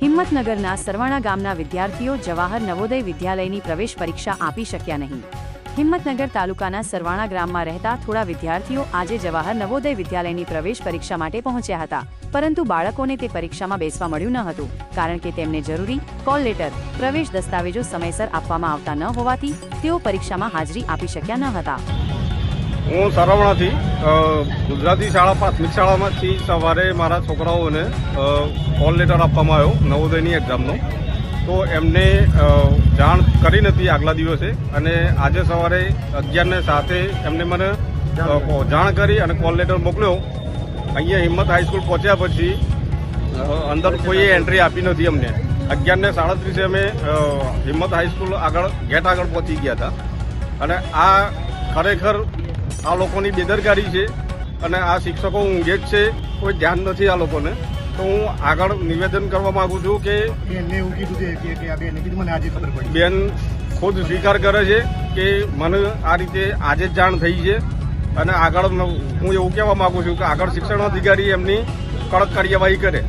હિંમતનગરના સરવાણા ગામના વિદ્યાર્થીઓ જવાહર નવોદય વિદ્યાલયની પ્રવેશ પરીક્ષા આપી શક્યા નહીં. હિંમતનગર તાલુકાના સરવાણા ગ્રામમાં રહેતા થોડા વિદ્યાર્થીઓ આજે જવાહર નવોદય વિદ્યાલયની પ્રવેશ પરીક્ષા માટે પહોંચ્યા હતા, પરંતુ બાળકોને તે પરીક્ષામાં બેસવા મળ્યું ન હતું, કારણ કે તેમને જરૂરી કોલ લેટર, પ્રવેશ દસ્તાવેજો સમયસર આપવામાં આવતા ન હોવાથી તેઓ પરીક્ષામાં હાજરી આપી શક્યા ન હતા. હું સરવણાથી ગુજરાતી શાળા પ્રાથમિક શાળામાંથી સવારે મારા છોકરાઓને કોલ લેટર આપવામાં આવ્યો, નવોદયની એક્ઝામનો. તો એમને જાણ કરી નથી આગલા દિવસે અને આજે સવારે અગિયારને સાથે એમને મને જાણ કરી અને કોલ લેટર મોકલ્યો. અહીંયા હિંમત હાઈસ્કૂલ પહોંચ્યા પછી અંદર કોઈએ એન્ટ્રી આપી નથી અમને. અગિયારને સાડત્રીસે અમે હિંમત હાઈસ્કૂલ આગળ, ગેટ આગળ પહોંચી ગયા હતા. અને આ ખરેખર આ લોકોની બેદરકારી છે અને આ શિક્ષકો ઊંઘે જ છે. કોઈ ધ્યાન નથી આ લોકોને. તો હું આગળ નિવેદન કરવા માંગુ છું કે બેન ખુદ સ્વીકાર કરે છે કે મને આ રીતે આજે જ જાણ થઈ છે. અને આગળ હું એવું કહેવા માંગુ છું કે આગળ શિક્ષણ અધિકારી એમની કડક કાર્યવાહી કરે.